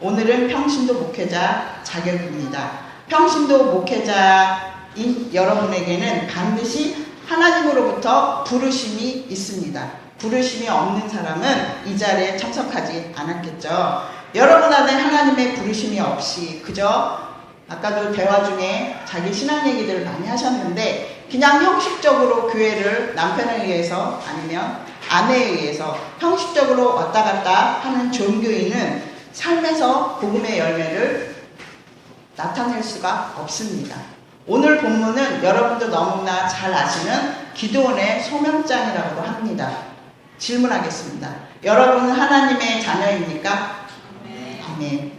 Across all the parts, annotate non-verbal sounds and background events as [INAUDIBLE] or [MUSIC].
오늘은 평신도 목회자 자격입니다. 평신도 목회자인 여러분에게는 반드시 하나님으로부터 부르심이 있습니다. 부르심이 없는 사람은 이 자리에 참석하지 않았겠죠. 여러분 안에 하나님의 부르심이 없이 그저 아까도 대화 중에 자기 신앙 얘기들을 많이 하셨는데 그냥 형식적으로 교회를 남편에 의해서 아니면 아내에 의해서 형식적으로 왔다 갔다 하는 종교인은 삶에서 복음의 열매를 나타낼 수가 없습니다. 오늘 본문은 여러분도 너무나 잘 아시는 기도원의 소명장이라고 합니다. 질문하겠습니다. 여러분은 하나님의 자녀입니까? 아멘.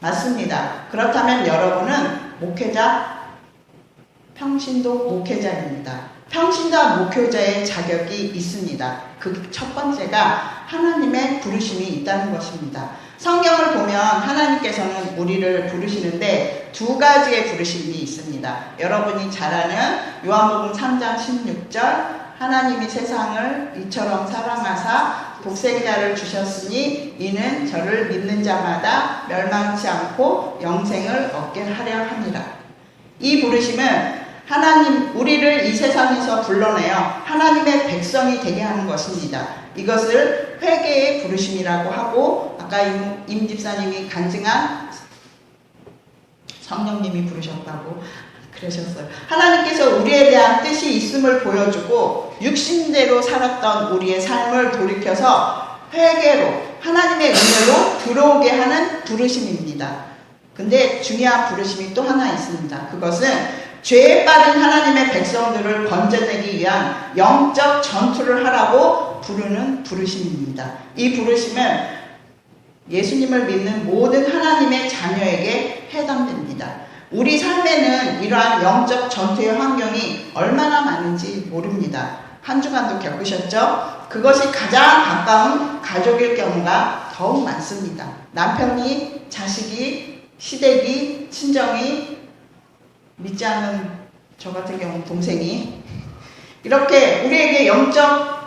맞습니다. 그렇다면 여러분은 목회자, 평신도 목회자입니다. 평신도 목회자의 자격이 있습니다. 그 첫 번째가 하나님의 부르심이 있다는 것입니다. 성경을 보면 하나님께서는 우리를 부르시는데 두 가지의 부르심이 있습니다. 여러분이 잘 아는 요한복음 3장 16절 하나님이 세상을 이처럼 사랑하사 독생자를 주셨으니 이는 저를 믿는 자마다 멸망치 않고 영생을 얻게 하려 함이라. 이 부르심은 하나님 우리를 이 세상에서 불러내어 하나님의 백성이 되게 하는 것입니다. 이것을 회개의 부르심이라고 하고 아까 임, 임 집사님이 간증한 성령님이 부르셨다고 그러셨어요. 하나님께서 우리에 대한 뜻이 있음을 보여주고 육신대로 살았던 우리의 삶을 돌이켜서 회개로 하나님의 은혜로 들어오게 하는 부르심입니다. 근데 중요한 부르심이 또 하나 있습니다. 그것은 죄에 빠진 하나님의 백성들을 건져내기 위한 영적 전투를 하라고 부르는 부르심입니다. 이 부르심은 예수님을 믿는 모든 하나님의 자녀에게 해당됩니다. 우리 삶에는 이러한 영적 전투의 환경이 얼마나 많은지 모릅니다. 한 주간도 겪으셨죠? 그것이 가장 가까운 가족일 경우가 더욱 많습니다. 남편이, 자식이, 시댁이, 친정이, 믿지 않는 저 같은 경우 동생이 이렇게 우리에게 영적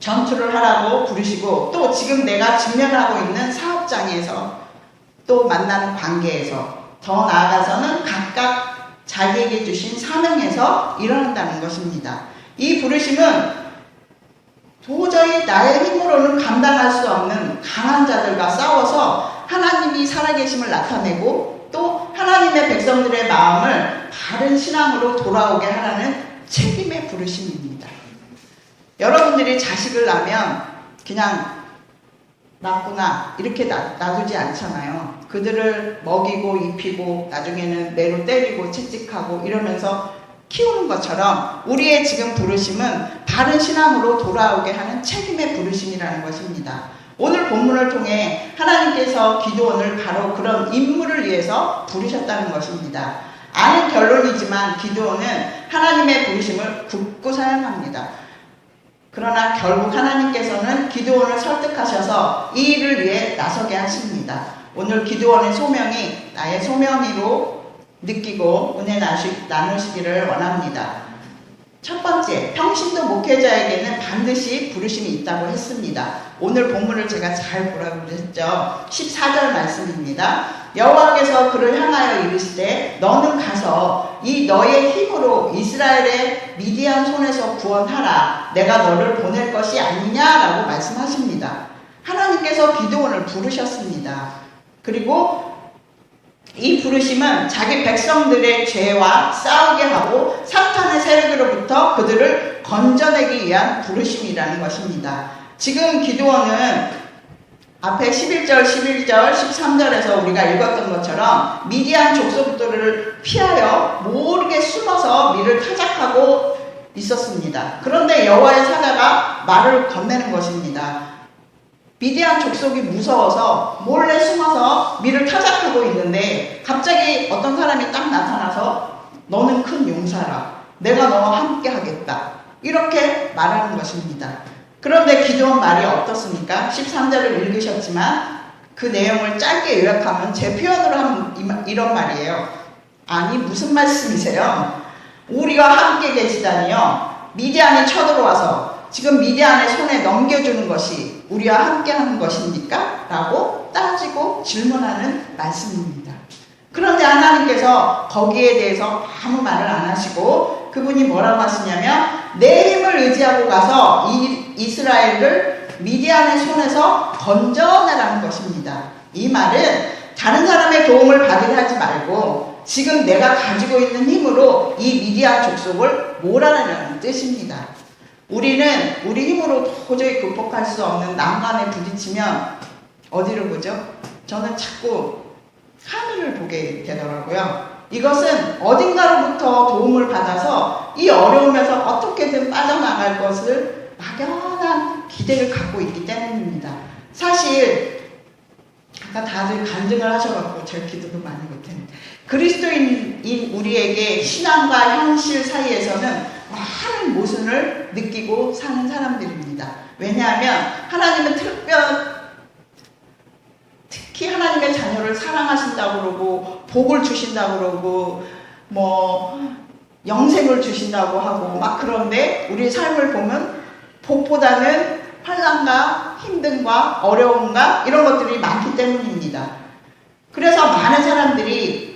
전투를 하라고 부르시고 또 지금 내가 직면하고 있는 사업장에서 또 만나는 관계에서 더 나아가서는 각각 자기에게 주신 사명에서 일어난다는 것입니다. 이 부르심은 도저히 나의 힘으로는 감당할 수 없는 강한 자들과 싸워서 하나님이 살아계심을 나타내고 또 하나님의 백성들의 마음을 바른 신앙으로 돌아오게 하라는 책임의 부르심입니다. 여러분들이 자식을 낳으면 그냥 낳구나 이렇게 놔두지 않잖아요. 그들을 먹이고 입히고 나중에는 매로 때리고 채찍하고 이러면서 키우는 것처럼 우리의 지금 부르심은 바른 신앙으로 돌아오게 하는 책임의 부르심이라는 것입니다. 오늘 본문을 통해 하나님께서 기도원을 바로 그런 임무를 위해서 부르셨다는 것입니다. 아는 결론이지만 기도원은 하나님의 부르심을 굳고 사용합니다. 그러나 결국 하나님께서는 기도원을 설득하셔서 이 일을 위해 나서게 하십니다. 오늘 기도원의 소명이 나의 소명이로 느끼고 은혜 나누시기를 원합니다. 첫 번째, 평신도 목회자에게는 반드시 부르심이 있다고 했습니다. 오늘 본문을 제가 잘 보라고 그랬죠. 14절 말씀입니다. 여호와께서 그를 향하여 이르시되 너는 가서 이 너의 힘으로 이스라엘의 미디안 손에서 구원하라. 내가 너를 보낼 것이 아니냐라고 말씀하십니다. 하나님께서 기도원을 부르셨습니다. 그리고 이 부르심은 자기 백성들의 죄와 싸우게 하고 사탄의 세력으로부터 그들을 건져내기 위한 부르심이라는 것입니다. 지금 기도원은 앞에 11절, 11절, 13절에서 우리가 읽었던 것처럼 미디안 족속들을 피하여 모르게 숨어서 미를 타작하고 있었습니다. 그런데 여호와의 사자가 말을 건네는 것입니다. 미디안 족속이 무서워서 몰래 숨어서 미를 타작하고 있는데 갑자기 어떤 사람이 딱 나타나서 너는 큰 용사라. 내가 너와 함께 하겠다. 이렇게 말하는 것입니다. 그런데 기도원 말이 어떻습니까? 13절을 읽으셨지만 그 내용을 짧게 요약하면 제 표현으로 하면 이런 말이에요. 아니 무슨 말씀이세요? 우리가 함께 계시다니요. 미디안이 쳐들어와서 지금 미디안의 손에 넘겨주는 것이 우리와 함께 하는 것입니까? 라고 따지고 질문하는 말씀입니다. 그런데 하나님께서 거기에 대해서 아무 말을 안 하시고 그분이 뭐라고 하시냐면 내 힘을 의지하고 가서 이 이스라엘을 미디안의 손에서 건져내라는 것입니다. 이 말은 다른 사람의 도움을 받으려 하지 말고 지금 내가 가지고 있는 힘으로 이 미디안 족속을 몰아내라는 뜻입니다. 우리는 우리 힘으로 도저히 극복할 수 없는 난관에 부딪히면 어디를 보죠? 저는 자꾸 하늘을 보게 되더라고요. 이것은 어딘가로부터 도움을 받아서 이 어려움에서 어떻게든 빠져나갈 것을 막연한 기대를 갖고 있기 때문입니다. 사실 아까 다들 간증을 하셔갖고 제 기도도 많이 못했는데 그리스도인인 우리에게 신앙과 현실 사이에서는 많은 모순을 느끼고 사는 사람들입니다. 왜냐하면 하나님은 특별 특히 하나님의 자녀를 사랑하신다고 그러고 복을 주신다고 그러고 뭐 영생을 주신다고 하고 막 그런데 우리 삶을 보면 복보다는 환란과 힘듦과 어려움과 이런 것들이 많기 때문입니다. 그래서 많은 사람들이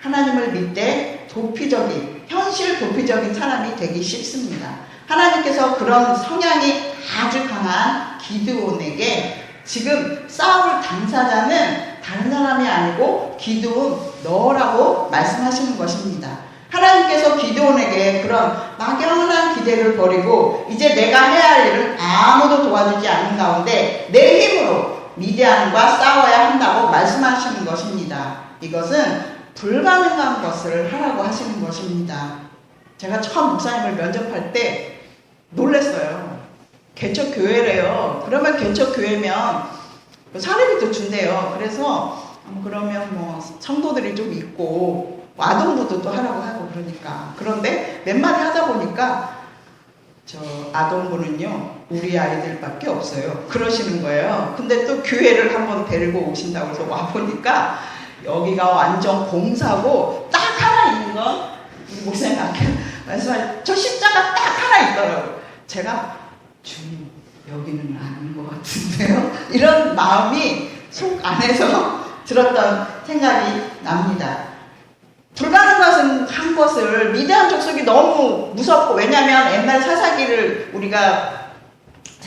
하나님을 믿되 도피적인 현실 도피적인 사람이 되기 쉽습니다. 하나님께서 그런 성향이 아주 강한 기드온에게 지금 싸울 당사자는 다른 사람이 아니고 기드온 너라고 말씀하시는 것입니다. 하나님께서 기드온에게 그런 막연한 기대를 버리고 이제 내가 해야 할 일은 아무도 도와주지 않는 가운데 내 힘으로 미디안과 싸워야 한다고 말씀하시는 것입니다. 이것은 불가능한 것을 하라고 하시는 것입니다. 제가 처음 목사님을 면접할 때 놀랬어요. 개척 교회래요. 그러면 개척 교회면 사례비도 준대요. 그래서 음, 그러면 뭐 성도들이 좀 있고 아동부도 또 하라고 하고 그러니까 그런데 몇 마디 하다 보니까 저 아동부는요 우리 아이들밖에 없어요. 그러시는 거예요. 근데 또 교회를 한번 데리고 오신다고 해서 와 보니까 여기가 완전 공사고 딱 하나 있는 건 우리 목사님 아까 [LAUGHS] 말씀하신 저 십자가 딱 하나 있더라고요. 제가 주님 여기는 아닌 것 같은데요. [LAUGHS] 이런 마음이 속 안에서 [LAUGHS] 들었던 생각이 납니다. 불가능한 한 것을 미대한 족속이 너무 무섭고 왜냐하면 옛날 사사기를 우리가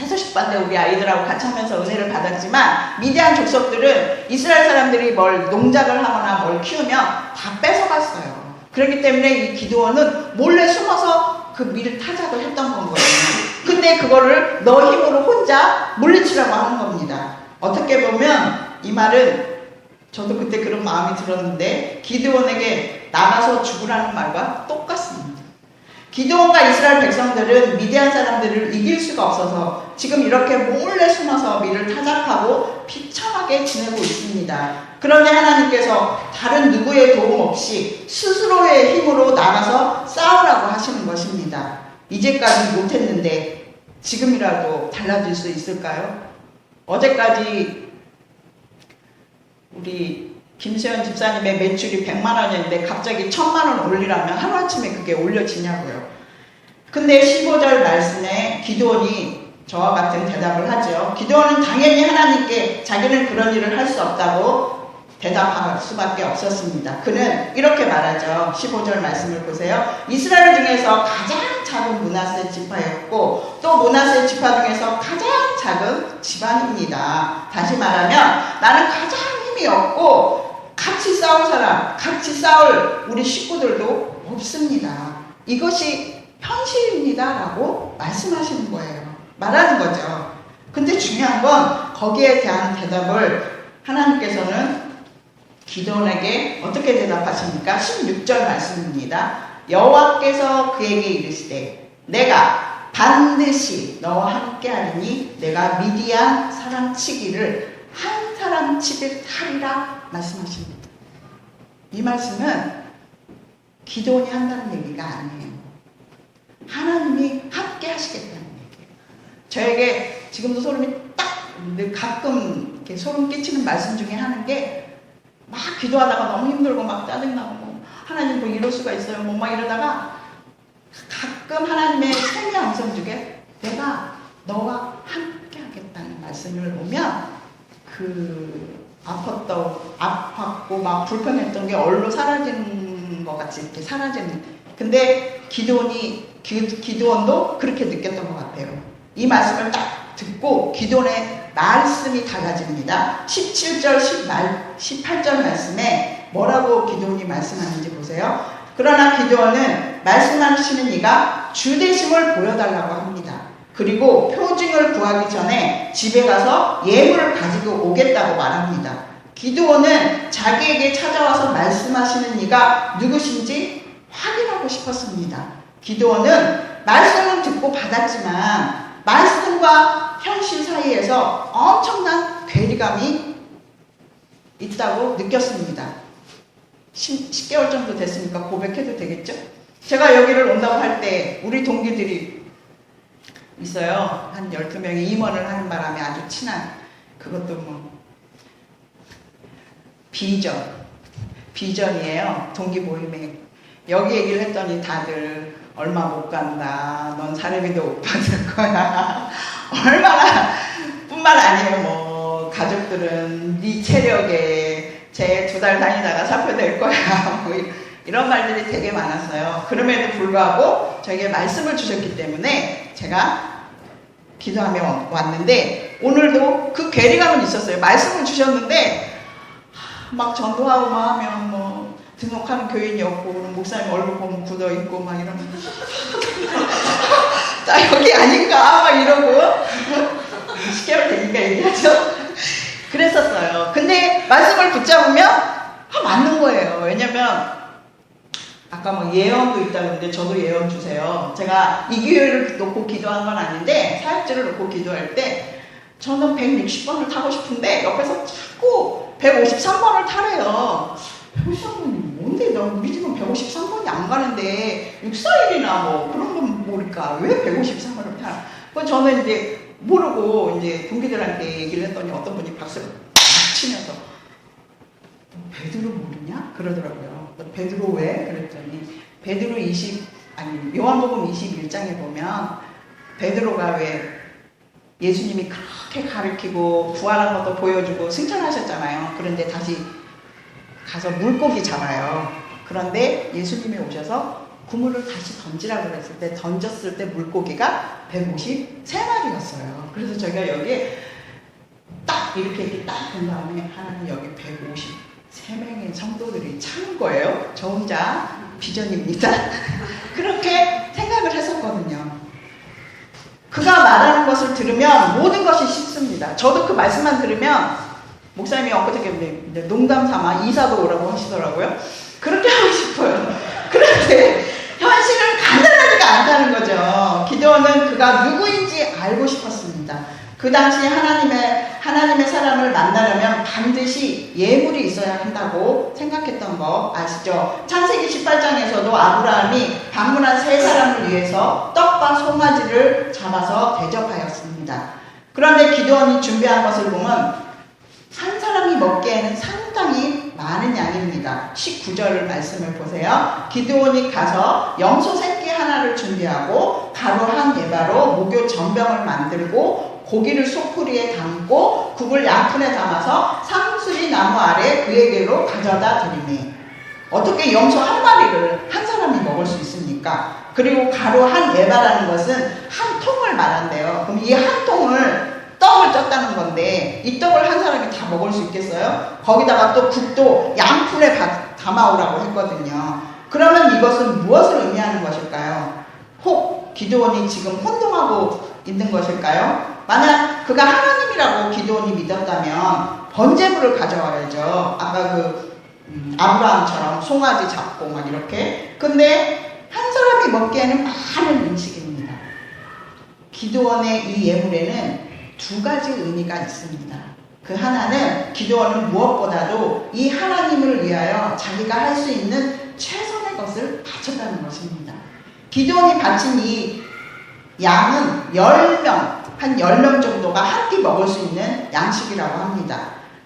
사소식반 때 우리 아이들하고 같이 하면서 은혜를 받았지만 미대한 족속들은 이스라엘 사람들이 뭘 농작을 하거나 뭘 키우면 다 뺏어갔어요. 그렇기 때문에 이 기도원은 몰래 숨어서 그 밀을 타작을 했던 건 거예요. 근데 그거를 너 힘으로 혼자 물리치라고 하는 겁니다. 어떻게 보면 이 말은 저도 그때 그런 마음이 들었는데 기드온에게 나가서 죽으라는 말과 똑같습니다. 기드온과 이스라엘 백성들은 미디안 사람들을 이길 수가 없어서 지금 이렇게 몰래 숨어서 밀을 타작하고 비참하게 지내고 있습니다. 그런데 하나님께서 다른 누구의 도움 없이 스스로의 힘으로 나가서 싸우라고 하시는 것입니다. 이제까지 못했는데 지금이라도 달라질 수 있을까요? 어제까지 우리 김수현 집사님의 매출이 100만 원이었는데 갑자기 1000만 원 올리라면 하루아침에 그게 올려지냐고요. 근데 15절 말씀에 기도원이 저와 같은 대답을 하죠. 기도원은 당연히 하나님께 자기는 그런 일을 할 수 없다고 대답할 수밖에 없었습니다. 그는 이렇게 말하죠. 15절 말씀을 보세요. 이스라엘 중에서 가장 작은 문하세 지파였고 또 문하세 지파 중에서 가장 작은 집안입니다. 다시 말하면 나는 가장 힘이 없고 같이 싸울 사람, 같이 싸울 우리 식구들도 없습니다. 이것이 현실입니다라고 말씀하시는 거예요. 말하는 거죠. 근데 중요한 건 거기에 대한 대답을 하나님께서는 기도원에게 어떻게 대답하십니까? 16절 말씀입니다. 여호와께서 그에게 이르시되 내가 반드시 너와 함께 하리니 내가 미디안 사람 치기를 한 사람 치듯 하리라 말씀하십니다. 이 말씀은 기도원이 한다는 얘기가 아니에요. 하나님이 함께 하시겠다는 얘기예요. 저에게 지금도 소름이 딱늘 가끔 이렇게 소름 끼치는 말씀 중에 하는 게 막 기도하다가 너무 힘들고 막 짜증나고 뭐 하나님 뭐 이럴 수가 있어요 뭐 막 이러다가 가끔 하나님의 생의 음성 중에 내가 너와 함께 하겠다는 말씀을 보면 그 아팠던 아팠고 막 불편했던 게 얼로 사라지는 것 같이 이렇게 사라지는 근데 기도원이 기, 기도원도 그렇게 느꼈던 것 같아요. 이 말씀을 딱 듣고 기도원의 말씀이 달라집니다. 17절 10말 18절 말씀에 뭐라고 기도원이 말씀하는지 보세요. 그러나 기도원은 말씀하시는 이가 주대심을 보여달라고 합니다. 그리고 표징을 구하기 전에 집에 가서 예물을 가지고 오겠다고 말합니다. 기도원은 자기에게 찾아와서 말씀하시는 이가 누구신지 확인하고 싶었습니다. 기도원은 말씀을 듣고 받았지만 말씀과 현실 사이에서 엄청난 괴리감이 있다고 느꼈습니다. 10, 10개월 정도 됐으니까 고백해도 되겠죠? 제가 여기를 온다고 할 때 우리 동기들이 있어요. 한 12명이 임원을 하는 바람에 아주 친한 그것도 뭐 비전 비전이에요. 동기 모임에 여기 얘기를 했더니 다들 얼마 못 간다. 넌 사례비도 못 받을 거야. [LAUGHS] 얼마나 뿐만 아니에요. 뭐 가족들은 네 체력에 쟤두달 다니다가 사표 낼 거야. [LAUGHS] 뭐 이런 말들이 되게 많았어요. 그럼에도 불구하고 저에게 말씀을 주셨기 때문에 제가 기도하며 왔는데 오늘도 그 괴리감은 있었어요. 말씀을 주셨는데 막 전도하고 막 하면 뭐 등록하는 교인이 없고 목사님 얼굴 보면 굳어 있고 막 이러면 [LAUGHS] 자 여기 아닌가 막 이러고 [LAUGHS] 10개월 되니까 얘기하죠. 그랬었어요. 근데 말씀을 붙잡으면 아, 맞는 거예요. 왜냐면 아까 뭐 예언도 있다는데 저도 예언 주세요. 제가 이 기회를 놓고 기도한 건 아닌데 사역지를 놓고 기도할 때 저는 160번을 타고 싶은데 옆에서 자꾸 153번을 타래요. 153번이 뭔데? 나 우리 집은 153번이 안 가는데 641이나 뭐 그런 건 모를까? 왜 153번을 타? 그 저는 이제 모르고 이제 동기들한테 얘기를 했더니 어떤 분이 박수를 팍 치면서 너 베드로 모르냐? 그러더라고요. 너 베드로 왜? 그랬더니 베드로 20 아니 요한복음 21장에 보면 베드로가 왜 예수님이 그렇게 가르치고 부활한 것도 보여주고 승천하셨잖아요. 그런데 다시 가서 물고기 잡아요. 그런데 예수님이 오셔서 그물을 다시 던지라고 그랬을 때 던졌을 때 물고기가 153마리였어요. 그래서 저희가 여기에 딱 이렇게 이렇게 딱 본 다음에 하나님 여기 153명의 성도들이 찬 거예요. 저 혼자 비전입니다. [LAUGHS] 그렇게 생각을 했었거든요. 그가 말하는 것을 들으면 모든 것이 쉽습니다. 저도 그 말씀만 들으면 목사님이 엊그저께 농담 삼아 이사도 오라고 하시더라고요. 그렇게 하고 싶어요. [LAUGHS] 그런데 현실은 가능하지가 않다는 거죠. 기도원은 그가 누구인지 알고 싶었습니다. 그 당시 하나님의 하나님의 사람을 만나려면 반드시 예물이 있어야 한다고 생각했던 거 아시죠? 창세기 18장에서도 아브라함이 방문한 세 사람을 위해서 떡과 송아지를 잡아서 대접하였습니다. 그런데 기도원이 준비한 것을 보면 한 사람이 먹기에는 상당히 많은 양입니다. 19절 말씀을 보세요. 기드온이 가서 염소 새끼 하나를 준비하고 가루 한 개바로 목요 전병을 만들고 고기를 소쿠리에 담고 국을 양푼에 담아서 상수리 나무 아래 그에게로 가져다 드리니 어떻게 염소 한 마리를 한 사람이 먹을 수 있습니까? 그리고 가루 한 에바라는 것은 한 통을 말한대요. 그럼 이 한 통을 떡을 쪘다는 건데 이 떡을 한 사람이 다 먹을 수 있겠어요? 거기다가 또 국도 양푼에 바- 담아오라고 했거든요. 그러면 이것은 무엇을 의미하는 것일까요? 혹 기도원이 지금 혼동하고 있는 것일까요? 만약 그가 하나님이라고 기도원이 믿었다면 번제물을 가져와야죠. 아까 그 음, 아브라함처럼 송아지 잡고 막 이렇게. 근데 한 사람이 먹기에는 많은 음식입니다. 기도원의 이 예물에는 두 가지 의미가 있습니다. 그 하나는 기도원은 무엇보다도 이 하나님을 위하여 자기가 할 수 있는 최선의 것을 바쳤다는 것입니다. 기도원이 바친 이 양은 10명, 한 10명 정도가 한 끼 먹을 수 있는 양식이라고 합니다.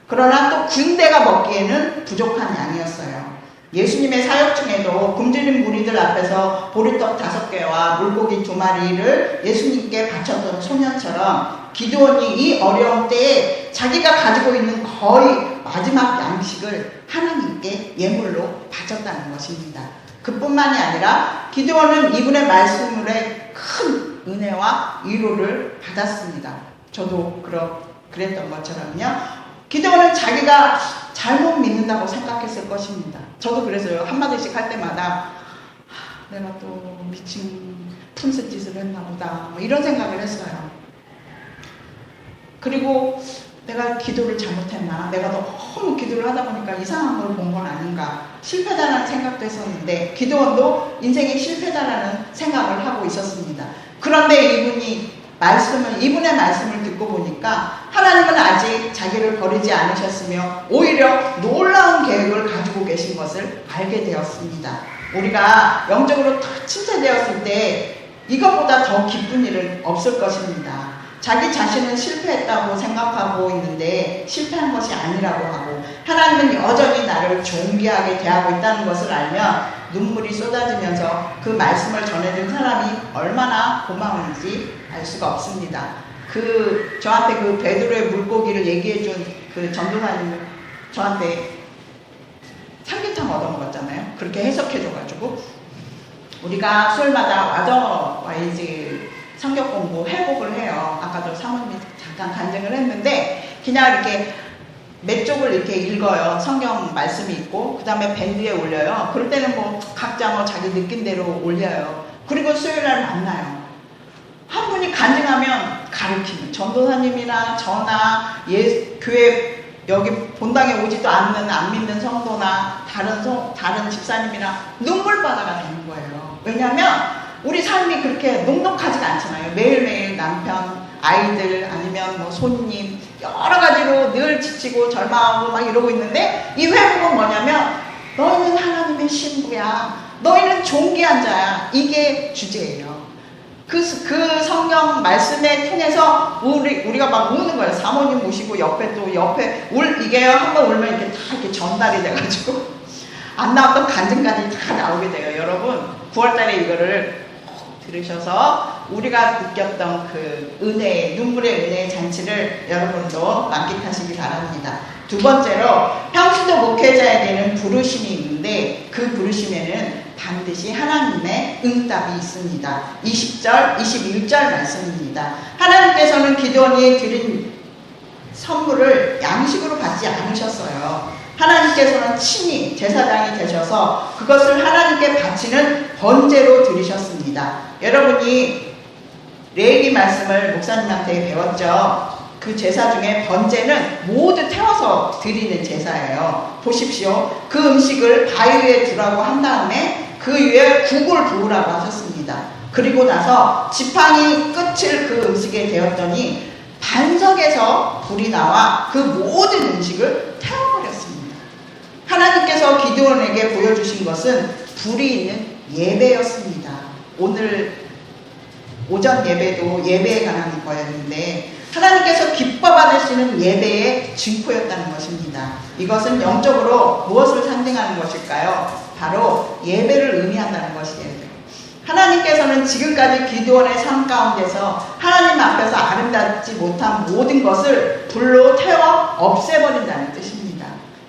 그러나 또 군대가 먹기에는 부족한 양이었어요. 예수님의 사역 중에도 굶주린 무리들 앞에서 보리떡 다섯 개와 물고기 두 마리를 예수님께 바쳤던 소년처럼 기도원이 이 어려운 때에 자기가 가지고 있는 거의 마지막 양식을 하나님께 예물로 바쳤다는 것입니다. 그뿐만이 아니라 기도원은 이분의 말씀을에 큰 은혜와 위로를 받았습니다. 저도 그러, 그랬던 것처럼요. 기도원은 자기가 잘못 믿는다고 생각했을 것입니다. 저도 그래서요. 한마디씩 할 때마다 하, 내가 또 미친 푼스 짓을 했나 보다. 뭐 이런 생각을 했어요. 그리고 내가 기도를 잘못했나? 내가 너무 기도를 하다 보니까 이상한 걸 본 건 아닌가? 실패다라는 생각도 했었는데 기도원도 인생이 실패다라는 생각을 하고 있었습니다. 그런데 이분이 말씀을 이분의 말씀을 듣고 보니까 하나님은 아직 자기를 버리지 않으셨으며 오히려 놀라운 계획을 가지고 계신 것을 알게 되었습니다. 우리가 영적으로 탁 침체되었을 때 이것보다 더 기쁜 일은 없을 것입니다. 자기 자신은 실패했다고 생각하고 있는데 실패한 것이 아니라고 하고 하나님은 여전히 나를 존귀하게 대하고 있다는 것을 알면 눈물이 쏟아지면서 그 말씀을 전해준 사람이 얼마나 고마운지 알 수가 없습니다. 그 저한테 그 베드로의 물고기를 얘기해준 그 전도사님 저한테 삼계탕 얻어먹었잖아요. 그렇게 해석해줘가지고 우리가 수요일마다 와저 와이즈 성경 공부 회복을 해요. 아까도 사모님이 잠깐 간증을 했는데 그냥 이렇게 몇 쪽을 이렇게 읽어요. 성경 말씀이 있고 그 다음에 밴드에 올려요. 그럴 때는 뭐 각자 뭐 자기 느낌대로 올려요. 그리고 수요일 날 만나요. 한 분이 간증하면 가르치는 전도사님이나 저나 예 교회 여기 본당에 오지도 않는 안 믿는 성도나 다른 성 다른 집사님이나 눈물바다가 되는 거예요. 왜냐하면 우리 삶이 그렇게 녹록하지가 않잖아요. 매일매일 남편, 아이들 아니면 뭐 손님 여러 가지로 늘 지치고 절망하고 막 이러고 있는데 이 회복은 뭐냐면 너희는 하나님의 신부야. 너희는 존귀한 자야. 이게 주제예요. 그, 그 성경 말씀에 통해서 우리, 우리가 막 우는 거예요. 사모님 모시고 옆에 또 옆에 울, 이게 한 번 울면 이렇게 다 이렇게 전달이 돼가지고 [LAUGHS] 안 나왔던 간증까지 다 나오게 돼요. 여러분, 9월달에 이거를 꼭 들으셔서 우리가 느꼈던 그 은혜, 눈물의 은혜의 잔치를 여러분도 만끽하시기 바랍니다. 두 번째로 평신도 목회자에게는 부르심이 있는데 그 부르심에는 반드시 하나님의 응답이 있습니다. 20절, 21절 말씀입니다. 하나님께서는 기도원이 드린 선물을 양식으로 받지 않으셨어요. 하나님께서는 친히 제사장이 되셔서 그것을 하나님께 바치는 번제로 드리셨습니다. 여러분이 레이기 말씀을 목사님한테 배웠죠. 그 제사 중에 번제는 모두 태워서 드리는 제사예요. 보십시오. 그 음식을 바위 위에 두라고 한 다음에 그 위에 국을 부으라고 하셨습니다. 그리고 나서 지팡이 끝을 그 음식에 대었더니 반석에서 불이 나와 그 모든 음식을 태워버렸습니다. 하나님께서 기드온에게 보여주신 것은 불이 있는 예배였습니다. 오늘 오전 예배도 예배에 관한 거였는데 하나님께서 기뻐 받으시는 예배의 증표였다는 것입니다. 이것은 영적으로 무엇을 상징하는 것일까요? 바로 예배를 의미한다는 것이에요. 하나님께서는 지금까지 기도원의 삶 가운데서 하나님 앞에서 아름답지 못한 모든 것을 불로 태워 없애버린다는 뜻입니다.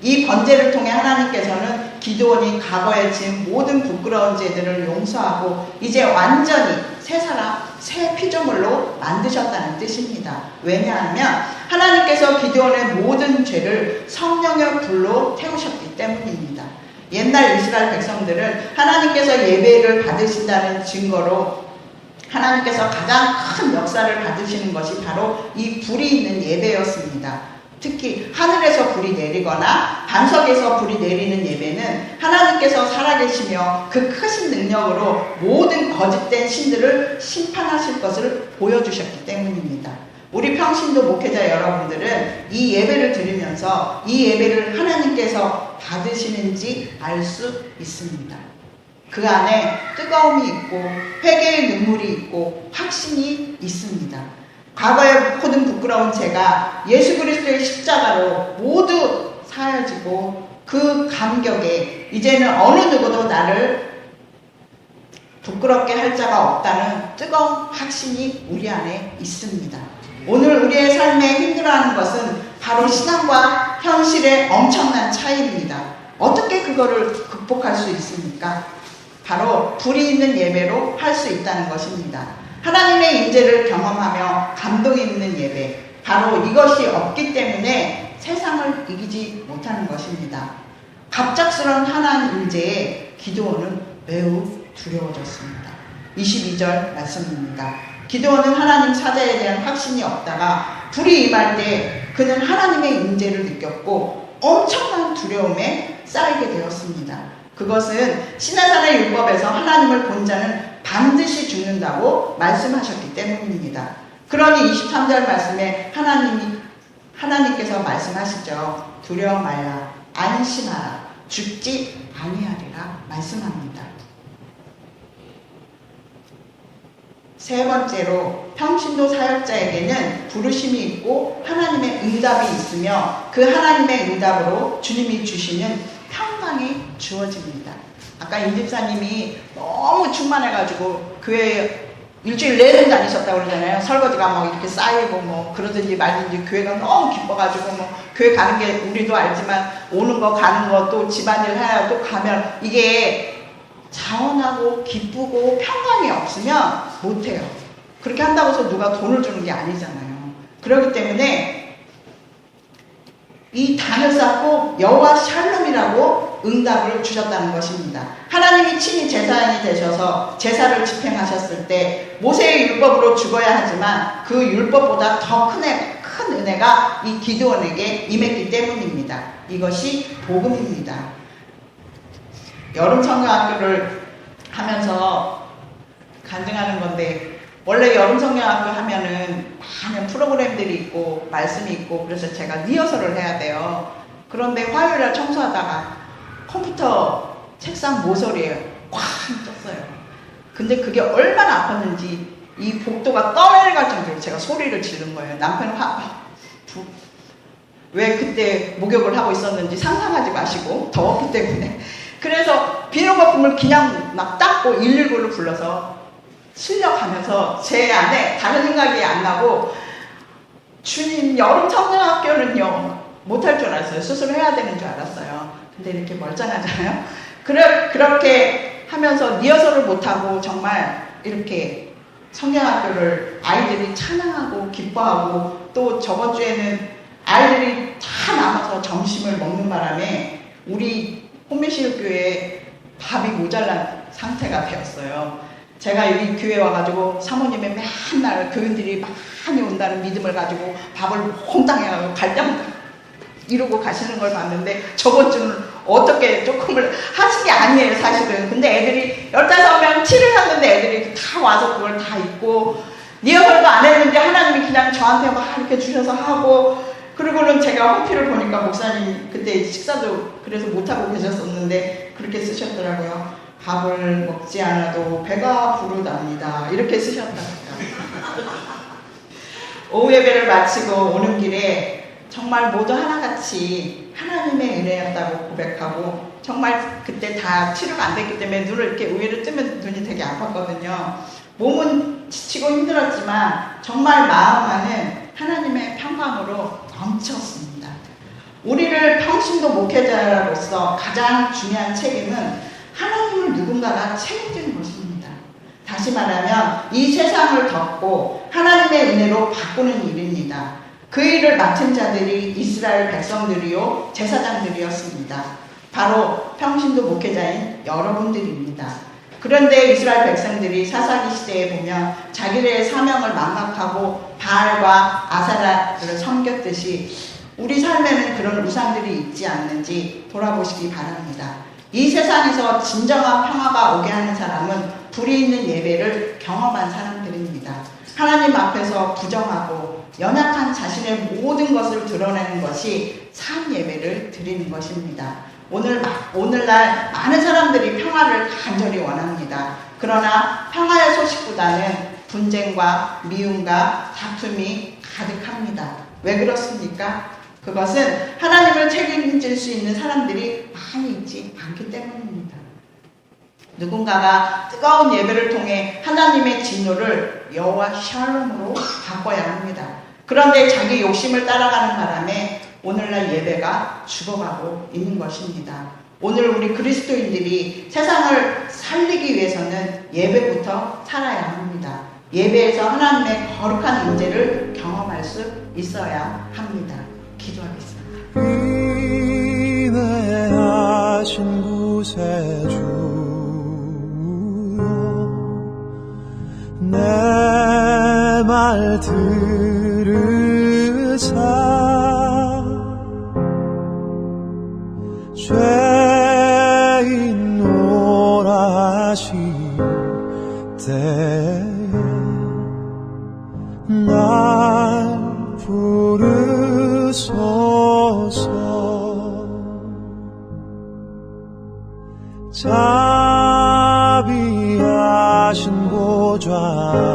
이 번제를 통해 하나님께서는 기도원이 과거에 지은 모든 부끄러운 죄들을 용서하고 이제 완전히 새 사람, 새 피조물로 만드셨다는 뜻입니다. 왜냐하면 하나님께서 기도원의 모든 죄를 성령의 불로 태우셨기 때문입니다. 옛날 이스라엘 백성들은 하나님께서 예배를 받으신다는 증거로 하나님께서 가장 큰 역사를 받으시는 것이 바로 이 불이 있는 예배였습니다. 특히 하늘에서 불이 내리거나 반석에서 불이 내리는 예배는 하나님께서 살아계시며 그 크신 능력으로 모든 거짓된 신들을 심판하실 것을 보여주셨기 때문입니다. 우리 평신도 목회자 여러분들은 이 예배를 드리면서 이 예배를 하나님께서 받으시는지 알 수 있습니다. 그 안에 뜨거움이 있고 회개의 눈물이 있고 확신이 있습니다. 과거의 모든 부끄러운 죄가 예수 그리스도의 십자가로 모두 사여지고 그 감격에 이제는 어느 누구도 나를 부끄럽게 할 자가 없다는 뜨거운 확신이 우리 안에 있습니다. 오늘 우리의 삶에 힘들어하는 것은 바로 신앙과 현실의 엄청난 차이입니다. 어떻게 그거를 극복할 수 있습니까? 바로 불이 있는 예배로 할 수 있다는 것입니다. 하나님의 임재를 경험하며 감동 있는 예배. 바로 이것이 없기 때문에 세상을 이기지 못하는 것입니다. 갑작스러운 하나님 임재에 기도원은 매우 두려워졌습니다. 22절 말씀입니다. 기도원은 하나님 사자에 대한 확신이 없다가 불이 임할 때 그는 하나님의 임재를 느꼈고 엄청난 두려움에 쌓이게 되었습니다. 그것은 신하산의 율법에서 하나님을 본 자는 반드시 죽는다고 말씀하셨기 때문입니다. 그러니 23절 말씀에 하나님이 하나님께서 말씀하시죠. 두려워 말라 안심하라 죽지 아니하리라 말씀합니다. 세 번째로 평신도 사역자에게는 부르심이 있고 하나님의 응답이 있으며 그 하나님의 응답으로 주님이 주시는 평강이 주어집니다. 아까 임집사님이 너무 충만해가지고 교회 일주일 내내 다니셨다고 그러잖아요. 설거지가 뭐 이렇게 쌓이고 뭐 그러든지 말든지 교회가 너무 기뻐가지고 뭐 교회 가는 게 우리도 알지만 오는 거 가는 거 또 집안일 해야 또 가면 이게 자원하고 기쁘고 평강이 없으면 못해요. 그렇게 한다고 해서 누가 돈을 주는 게 아니잖아요. 그렇기 때문에 이 단을 쌓고 여호와 샬롬이라고 응답을 주셨다는 것입니다. 하나님이 친히 제사장이 되셔서 제사를 집행하셨을 때 모세의 율법으로 죽어야 하지만 그 율법보다 더큰 큰 은혜가 이 기드원에게 임했기 때문입니다. 이것이 복음입니다. 여름 성경학교를 하면서 간증하는 건데 원래 여름 성경학교 하면은 많은 프로그램들이 있고 말씀이 있고 그래서 제가 리허설을 해야 돼요. 그런데 화요일날 청소하다가 컴퓨터 책상 모서리에 꽉 떴어요. 근데 그게 얼마나 아팠는지 이 복도가 떠내려갈 정도로 제가 소리를 지른 거예요. 남편은 화, 부, 왜 그때 목욕을 하고 있었는지 상상하지 마시고 더웠기 때문에 [LAUGHS] 그래서 비누 거품을 그냥 막 닦고 119를 불러서 실려가면서 제 안에 다른 생각이 안 나고 주님 여름 청년학교는요 못할 줄 알았어요. 수술해야 되는 줄 알았어요. 근데 이렇게 멀쩡하잖아요. 그래, 그렇게 하면서 리허설을 못하고 정말 이렇게 성경학교를 아이들이 찬양하고 기뻐하고 또 저번 주에는 아이들이 다 남아서 점심을 먹는 바람에 우리 혼미시교회 밥이 모자란 상태가 되었어요. 제가 여기 교회 와가지고 사모님의 맨날 교인들이 많이 온다는 믿음을 가지고 밥을 홍당해가지고 갈 때마다 이러고 가시는 걸 봤는데 저번 주는 어떻게 조금을 하신 게 아니에요 사실은. 근데 애들이 15명 치를 하는데 애들이 다 와서 그걸 다 입고 리허설도 안 했는데 하나님이 그냥 저한테 막 이렇게 주셔서 하고 그리고는 제가 호피를 보니까 목사님 그때 식사도 그래서 못하고 계셨었는데 그렇게 쓰셨더라고요. 밥을 먹지 않아도 배가 부르답니다. 이렇게 쓰셨다고요 [LAUGHS] 오후 예배를 마치고 오는 길에 정말 모두 하나같이 하나님의 은혜였다고 고백하고 정말 그때 다 치료가 안 됐기 때문에 눈을 이렇게 우위를 뜨면 눈이 되게 아팠거든요. 몸은 지치고 힘들었지만 정말 마음 안은 하나님의 평강으로 넘쳤습니다. 우리를 평신도 목회자로서 가장 중요한 책임은 하나님을 누군가가 책임지는 것입니다. 다시 말하면 이 세상을 덮고 하나님의 은혜로 바꾸는 일입니다. 그 일을 맡은 자들이 이스라엘 백성들이요 제사장들이었습니다. 바로 평신도 목회자인 여러분들입니다. 그런데 이스라엘 백성들이 사사기 시대에 보면 자기들의 사명을 망각하고 바알과 아사라를 섬겼듯이 우리 삶에는 그런 우상들이 있지 않는지 돌아보시기 바랍니다. 이 세상에서 진정한 평화가 오게 하는 사람은 불이 있는 예배를 경험한 사람들입니다. 하나님 앞에서 부정하고 연약한 자신의 모든 것을 드러내는 것이 참 예배를 드리는 것입니다. 오늘 오늘날 많은 사람들이 평화를 간절히 원합니다. 그러나 평화의 소식보다는 분쟁과 미움과 다툼이 가득합니다. 왜 그렇습니까? 그것은 하나님을 책임질 수 있는 사람들이 많이 있지 않기 때문입니다. 누군가가 뜨거운 예배를 통해 하나님의 진노를 여호와 샬롬으로 바꿔야 합니다. 그런데 자기 욕심을 따라가는 바람에 오늘날 예배가 죽어가고 있는 것입니다. 오늘 우리 그리스도인들이 세상을 살리기 위해서는 예배부터 살아야 합니다. 예배에서 하나님의 거룩한 인재를 경험할 수 있어야 합니다. 기도하겠습니다. 인내하신 구세주여 내 말 들 으사 죄인 노라 하실 때에 날 부르소서. 자비하신 보좌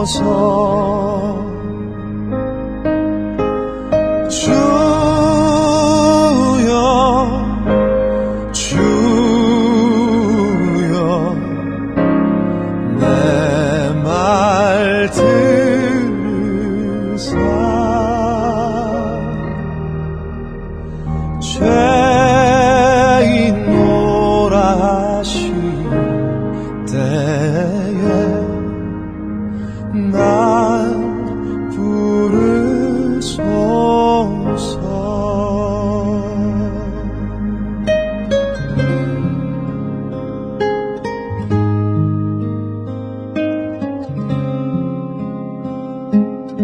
부르